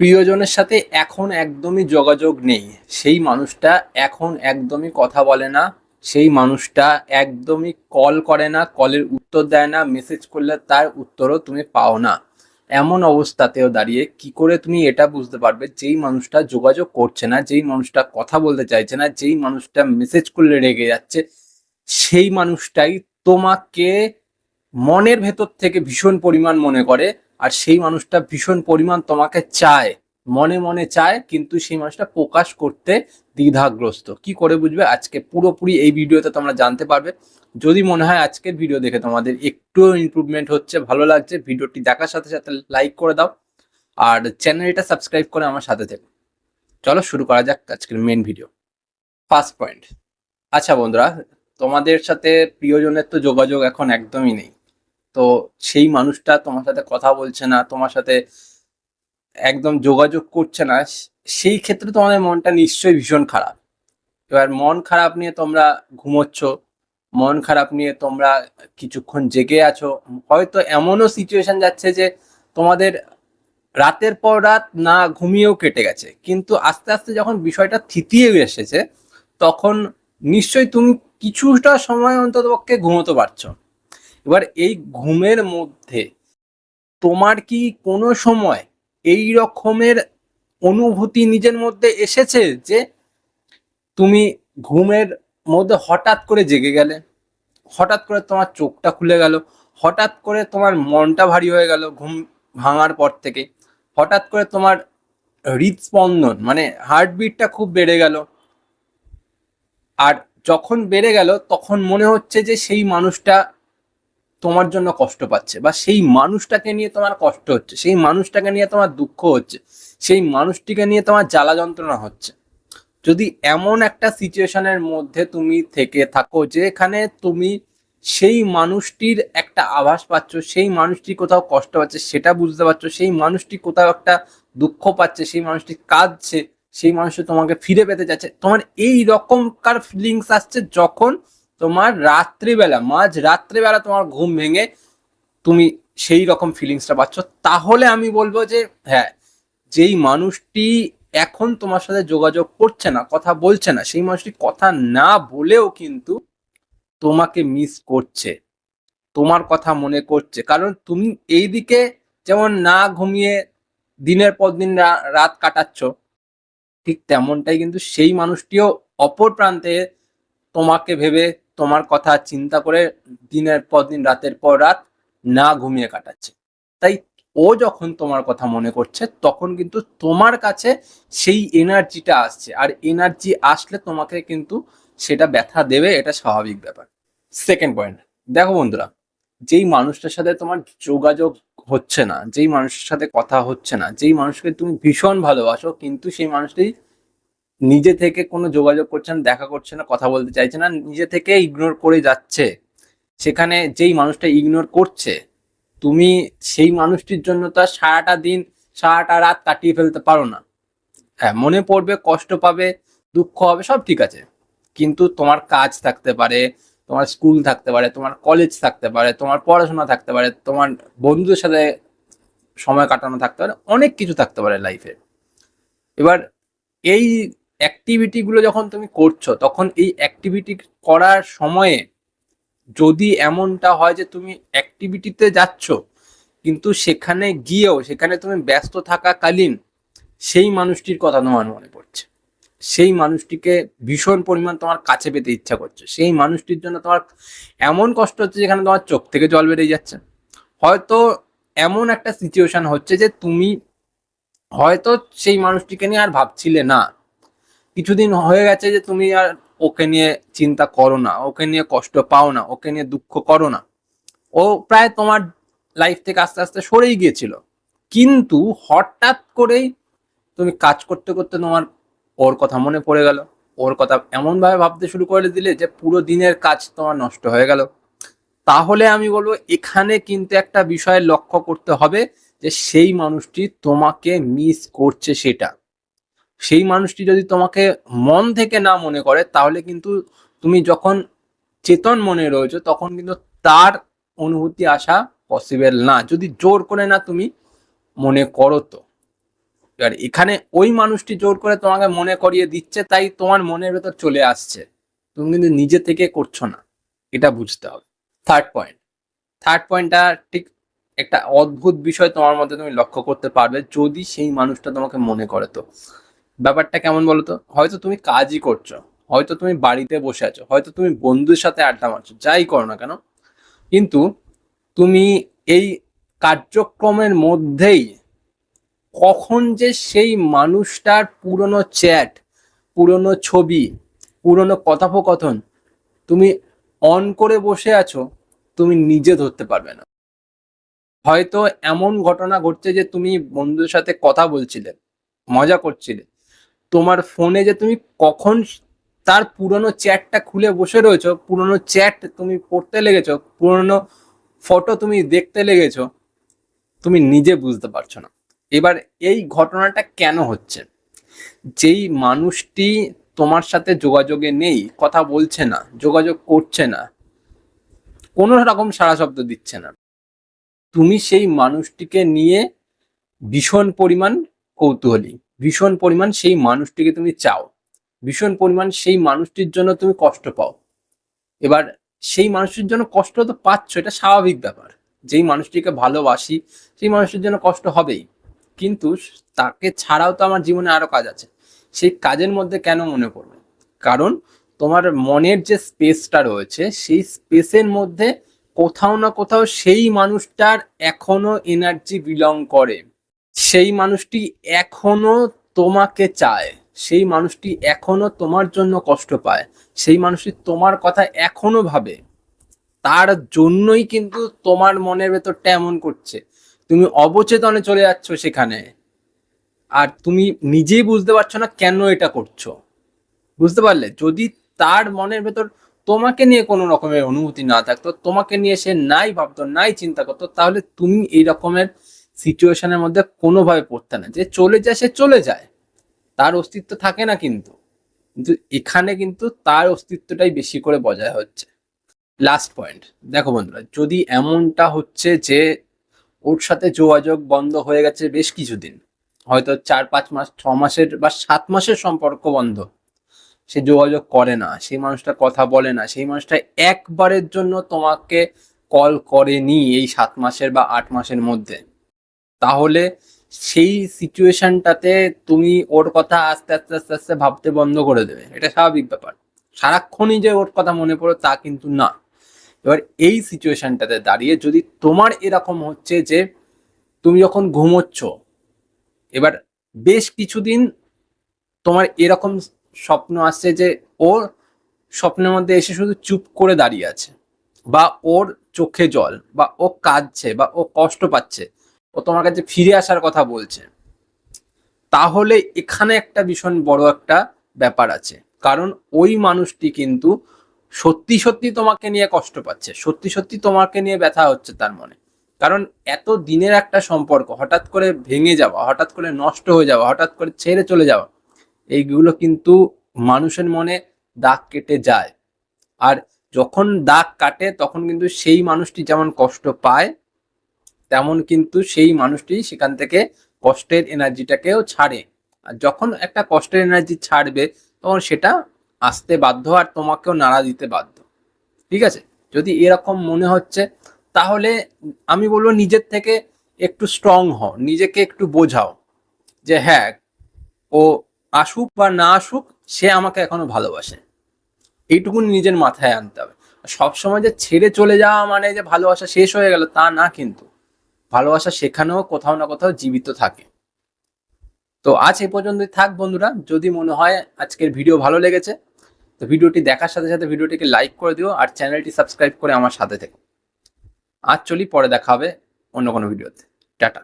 প্রিয়জনের সাথে এখন একদমই যোগাযোগ নেই। সেই মানুষটা এখন একদমই কথা বলে না। সেই মানুষটা একদমই কল করে না কলের উত্তর দেয় না মেসেজ করলে তার উত্তরও তুমি পাও না। এমন অবস্থাতেও দাঁড়িয়ে কি করে তুমি এটা বুঝতে পারবে? যেই মানুষটা যোগাযোগ করছে না, যেই মানুষটা কথা বলতে চাইছে না, যেই মানুষটা মেসেজ করলে রেগে যাচ্ছে, সেই মানুষটাই তোমাকে মনের ভেতর থেকে ভীষণ পরিমাণ মনে করে। আর সেই মানুষটা ভীষণ পরিমাণ তোমাকে চায়, মনে মনে চায়, কিন্তু সেই মানুষটা প্রকাশ করতে দ্বিধাগ্রস্ত। কি করে বুঝবে? আজকে পুরোপুরি এই ভিডিওতে তোমরা জানতে পারবে। যদি মনে হয় আজকের ভিডিও দেখে তোমাদের একটু ইমপ্রুভমেন্ট হচ্ছে, ভালো লাগছে, ভিডিওটি দেখার সাথে সাথে লাইক করে দাও আর চ্যানেলটা সাবস্ক্রাইব করে আমার সাথে থেকো। চলো শুরু করা যাক আজকের মেন ভিডিও ফার্স্ট পয়েন্ট আচ্ছা বন্ধুরা, তোমাদের সাথে প্রিয়জনের তো যোগাযোগ এখন একদমই নেই। তো সেই মানুষটা তোমার সাথে কথা বলছে না, তোমার সাথে একদম যোগাযোগ করছে না সেই ক্ষেত্রে তোমাদের মনটা নিশ্চয়ই ভীষণ খারাপ। এবার মন খারাপ নিয়ে তোমরা ঘুমোচ্ছ, মন খারাপ নিয়ে তোমরা কিছুক্ষণ জেগে আছো, হয়তো এমনও সিচুয়েশন যাচ্ছে যে তোমাদের রাতের পর রাত না ঘুমিয়েও কেটে গেছে, কিন্তু আস্তে আস্তে যখন বিষয়টা থিতিয়ে এসেছে, তখন নিশ্চয়ই তুমি কিছুটা সময় অন্তত পক্ষে ঘুমোতে পারছ। এবার এই ঘুমের মধ্যে তোমার কি কোনো সময় এই রকমের অনুভূতি নিজের মধ্যে এসেছে যে তুমি ঘুমের মধ্যে হঠাৎ করে জেগে গেলে? হঠাৎ করে তোমার চোখটা খুলে গেল, হঠাৎ করে তোমার মনটা ভারী হয়ে গেল ঘুম ভাঙার পর থেকে, হঠাৎ করে তোমার হৃদস্পন্দন মানে হার্টবিটটা খুব বেড়ে গেল। আর যখন বেড়ে গেল, তখন মনে হচ্ছে যে সেই মানুষটা তোমার জন্য কষ্ট পাচ্ছে বা সেই মানুষটাকে নিয়ে তোমার কষ্ট হচ্ছে, সেই মানুষটাকে নিয়ে তোমার দুঃখ হচ্ছে, সেই মানুষটিকে নিয়ে তোমার জ্বালা যন্ত্রণা হচ্ছে। যদি এমন একটা সিচুয়েশনের মধ্যে তুমি থেকে থাকো যেখানে তুমি সেই মানুষটির একটা আভাস পাচ্ছ, সেই মানুষটি কোথাও কষ্ট পাচ্ছে সেটা বুঝতে পারছ, সেই মানুষটি কোথাও একটা দুঃখ পাচ্ছে, সেই মানুষটি কাঁদছে, সেই মানুষটি তোমাকে ফিরে পেতে যাচ্ছে তোমার এই রকমকার ফিলিংস আসছে যখন তোমার রাত্রিবেলা, মাঝ রাত্রিবেলা তোমার ঘুম ভেঙে তুমি সেই রকম ফিলিংসটা পাচ্ছ। তাহলে আমি বলব যে হ্যাঁ যেই মানুষটি এখন তোমার সাথে যোগাযোগ করছে না, কথা বলছে না, সেই মানুষটি কথা না বলেও কিন্তু তোমাকে মিস করছে, তোমার কথা মনে করছে। কারণ তুমি এইদিকে যেমন না ঘুমিয়ে দিনের পর দিন রাত কাটাচ্ছ, ঠিক তেমনটাই কিন্তু সেই মানুষটিও অপর প্রান্তে তোমাকে ভেবে তোমার কথা চিন্তা করে দিনের পর দিন, রাতের পর রাত না ঘুমিয়ে কাটাচ্ছে। তাই ও যখন তোমার কথা মনে করছে, তখন কিন্তু তোমার কাছে সেই এনার্জিটা আসছে। আর এনার্জি আসলে তোমাকে কিন্তু সেটা ব্যথা দেবে, এটা স্বাভাবিক ব্যাপার। সেকেন্ড পয়েন্ট দেখো বন্ধুরা, যেই মানুষটার সাথে তোমার যোগাযোগ হচ্ছে না, যেই মানুষের সাথে কথা হচ্ছে না, যেই মানুষকে তুমি ভীষণ ভালোবাসো, কিন্তু সেই মানুষটি নিজে থেকে কোনো যোগাযোগ করছে না, দেখা করছে না, কথা বলতে চাইছে না, নিজে থেকে ইগনোর করে যাচ্ছে। সেখানে যেই মানুষটা ইগনোর করছে, তুমি সেই মানুষটির জন্য তো আর সারাটা দিন, সারাটা রাত কাটিয়ে ফেলতে পারো না। হ্যাঁ মনে পড়বে, কষ্ট পাবে, দুঃখ হবে, সব ঠিক আছে। কিন্তু তোমার কাজ থাকতে পারে, তোমার স্কুল থাকতে পারে, তোমার কলেজ থাকতে পারে, তোমার পড়াশোনা থাকতে পারে, তোমার বন্ধুদের সাথে সময় কাটানো থাকতে পারে, অনেক কিছু থাকতে পারে লাইফে এবার এই অ্যাক্টিভিটিগুলো যখন তুমি করছ, তখন এই অ্যাক্টিভিটি করার সময়ে যদি এমনটা হয় যে তুমি অ্যাক্টিভিটিতে যাচ্ছ, কিন্তু সেখানে গিয়েও, সেখানে তুমি ব্যস্ত থাকাকালীন সেই মানুষটির কথা তোমার মনে পড়ছে। সেই মানুষটিকে ভীষণ পরিমাণ তোমার কাছে পেতে ইচ্ছা করছে। সেই মানুষটির জন্য তোমার এমন কষ্ট হচ্ছে যেখানে তোমার চোখ থেকে জল বেরিয়ে যাচ্ছে। হয়তো এমন একটা সিচুয়েশন হচ্ছে যে তুমি হয়তো সেই মানুষটিকে নিয়ে আর ভাবছিলে না। কিছুদিন হয়ে গেছে যে তুমি আর ওকে নিয়ে চিন্তা করো না, ওকে নিয়ে কষ্ট পাও না, ওকে নিয়ে দুঃখ করো না। ও প্রায় তোমার লাইফ থেকে আস্তে আস্তে সরেই গিয়েছিল। কিন্তু হঠাৎ করেই তুমি কাজ করতে করতে তোমার ওর কথা মনে পড়ে গেল। ওর কথা এমনভাবে ভাবতে শুরু করে দিলে যে পুরো দিনের কাজ তোমার নষ্ট হয়ে গেল। তাহলে আমি বলব এখানে কিন্তু একটা বিষয় লক্ষ্য করতে হবে যে সেই মানুষটি তোমাকে মিস করছে সেটা। সেই মানুষটি যদি তোমাকে মন থেকে না মনে করে, তাহলে কিন্তু তুমি যখন চেতন মনে রয়েছে, তখন কিন্তু তার অনুভূতি আসা পসিবল না। যদি জোর করে না তুমি মনে করো তো। এবার এখানে ওই মানুষটি জোর করে তোমাকে মনে করিয়ে দিচ্ছে, তাই তোমার মনের ভেতর চলে আসছে। তুমি কিন্তু নিজে থেকে করছ না। এটা বুঝতে হবে। থার্ড পয়েন্ট থার্ড পয়েন্টটা ঠিক একটা অদ্ভুত বিষয় তোমার মধ্যে তুমি লক্ষ্য করতে পারবে, যদি সেই মানুষটা তোমাকে মনে করে তো। ব্যাপারটা কেমন বলো তো হয়তো তুমি কাজই করছ, হয়তো তুমি বাড়িতে বসে আছো, হয়তো তুমি বন্ধুর সাথে আড্ডা মারছো, যাই করো না কেন? কিন্তু তুমি এই কার্যক্রমের মধ্যেই কখন যে সেই মানুষটার পুরনো চ্যাট, পুরনো ছবি, পুরনো কথোপকথন তুমি অন করে বসে আছো, তুমি নিজে ধরতে পারবে না। হয়তো এমন ঘটনা ঘটছে যে তুমি বন্ধুদের সাথে কথা বলছিলে, মজা করছিলে তোমার ফোনে যে তুমি কখন তার পুরনো চ্যাটটা খুলে বসে রয়েছো, পুরনো চ্যাট তুমি পড়তে লেগেছো, পুরনো ফটো তুমি দেখতে লেগেছো, তুমি নিজে বুঝতে পারছ না। এবার এই ঘটনাটা কেন হচ্ছে? যেই মানুষটি তোমার সাথে যোগাযোগে নেই, কথা বলছে না, যোগাযোগ করছে না, কোনো রকম সারা শব্দ দিচ্ছে না। তুমি সেই মানুষটিকে নিয়ে ভীষণ পরিমাণ কৌতূহলী। ভীষণ পরিমাণ সেই মানুষটিকে তুমি চাও। ভীষণ পরিমাণ সেই মানুষটির জন্য তুমি কষ্ট পাও। এবার সেই মানুষটির জন্য কষ্ট তো পাচ্ছ, এটা স্বাভাবিক ব্যাপার। যেই মানুষটিকে ভালোবাসি, সেই মানুষটির জন্য কষ্ট হবেই। কিন্তু তাকে ছাড়াও তো আমার জীবনে আরও কাজ আছে। সেই কাজের মধ্যে কেন মনে পড়বে? কারণ তোমার মনের যে স্পেসটা রয়েছে, সেই স্পেসের মধ্যে কোথাও না কোথাও সেই মানুষটার এখনও এনার্জি বিলং করে। সেই মানুষটি এখনও তোমাকে চায়। সেই মানুষটি এখনও তোমার জন্য কষ্ট পায়। সেই মানুষটি তোমার কথা এখনও ভাবে। তার জন্যই কিন্তু তোমার মনের ভেতরটা এমন করছে। তুমি অবচেতনে চলে যাচ্ছ সেখানে। আর তুমি নিজেই বুঝতে পারছ না কেন এটা করছ। বুঝতে পারলে? যদি তার মনের ভেতর তোমাকে নিয়ে কোনো রকমের অনুভূতি না থাকতো, তোমাকে নিয়ে সে নাই ভাবতো, নাই চিন্তা করতো, তাহলে তুমি এই রকমের সিচুয়েশনের মধ্যে কোনোভাবে পড়তে না। যে চলে যায়, সে চলে যায়। তার অস্তিত্ব থাকে না কিন্তু। কিন্তু এখানে কিন্তু তার অস্তিত্বটাই বেশি করে বজায় হচ্ছে। লাস্ট পয়েন্ট দেখো বন্ধুরা, যদি এমনটা হচ্ছে যে ওর সাথে যোগাযোগ বন্ধ হয়ে গেছে বেশ কিছুদিন, হয়তো চার, পাঁচ মাস, ছ মাসের বা সাত মাসের সম্পর্ক বন্ধ, সে যোগাযোগ করে না, সেই মানুষটা কথা বলে না, সেই মানুষটা একবারের জন্য তোমাকে কল করেনি এই সাত মাসের বা আট মাসের মধ্যে। তাহলে সেই সিচুয়েশনটাতে তুমি ওর কথা আস্তে আস্তে আস্তে আস্তে ভাবতে বন্ধ করে দেবে। এটা স্বাভাবিক ব্যাপার। সারাক্ষণই যে ওর কথা মনে পড়ে তা কিন্তু না। এবার এই সিচুয়েশনটাতে দাঁড়িয়ে যদি তোমার এরকম হচ্ছে যে তুমি যখন ঘুমোচ্ছ, এবার বেশ কিছুদিন তোমার এরকম স্বপ্ন আসছে যে ওর স্বপ্নের মধ্যে এসে শুধু চুপ করে দাঁড়িয়ে আছে বা ওর চোখে জল বা ও কাঁদছে বা ও কষ্ট পাচ্ছে। ও তোমার কাছে ফিরে আসার কথা বলছে। তাহলে এখানে একটা ভীষণ বড় একটা ব্যাপার আছে। কারণ ওই মানুষটি কিন্তু সত্যি সত্যি তোমাকে নিয়ে কষ্ট পাচ্ছে, সত্যি সত্যি তোমাকে নিয়ে ব্যথা হচ্ছে তার মনে। কারণ এত দিনের একটা সম্পর্ক, হঠাৎ করে ভেঙে যাওয়া, হঠাৎ করে নষ্ট হয়ে যাওয়া, হঠাৎ করে ছেড়ে চলে যাওয়া, এইগুলো কিন্তু মানুষের মনে দাগ কেটে যায়। আর যখন দাগ কাটে, তখন কিন্তু সেই মানুষটি যেমন কষ্ট পায় তেমন কিন্তু সেই মানুষটি সেখান থেকে কষ্টের এনার্জিটাকেও ছাড়ে। আর যখন একটা কষ্টের এনার্জি ছাড়বে, তখন সেটা আসতে বাধ্য আর তোমাকেও নাড়া দিতে বাধ্য। ঠিক আছে? যদি এরকম মনে হচ্ছে, তাহলে আমি বলব নিজের থেকে একটু স্ট্রং হও, নিজেকে একটু বোঝাও যে হ্যাঁ ও আসুক বা না আসুক, সে আমাকে এখনও ভালোবাসে। এইটুকুন নিজের মাথায় আনতে হবে। সবসময় যে ছেড়ে চলে যাওয়া মানে যে ভালোবাসা শেষ হয়ে গেল, তা না কিন্তু। ভালোবাসা সেখানেও কোথাও না কোথাও জীবিত থাকে। তো আজ এই পর্যন্তই থাক বন্ধুরা। যদি মনে হয় আজকের ভিডিও ভালো লেগেছে, তো ভিডিওটি দেখার সাথে সাথে ভিডিওটিকে লাইক করে দিও আর চ্যানেলটি সাবস্ক্রাইব করে আমার সাথে থেকে। আজ চলি, পরে দেখা হবে অন্য কোনো ভিডিওতে। টাটা।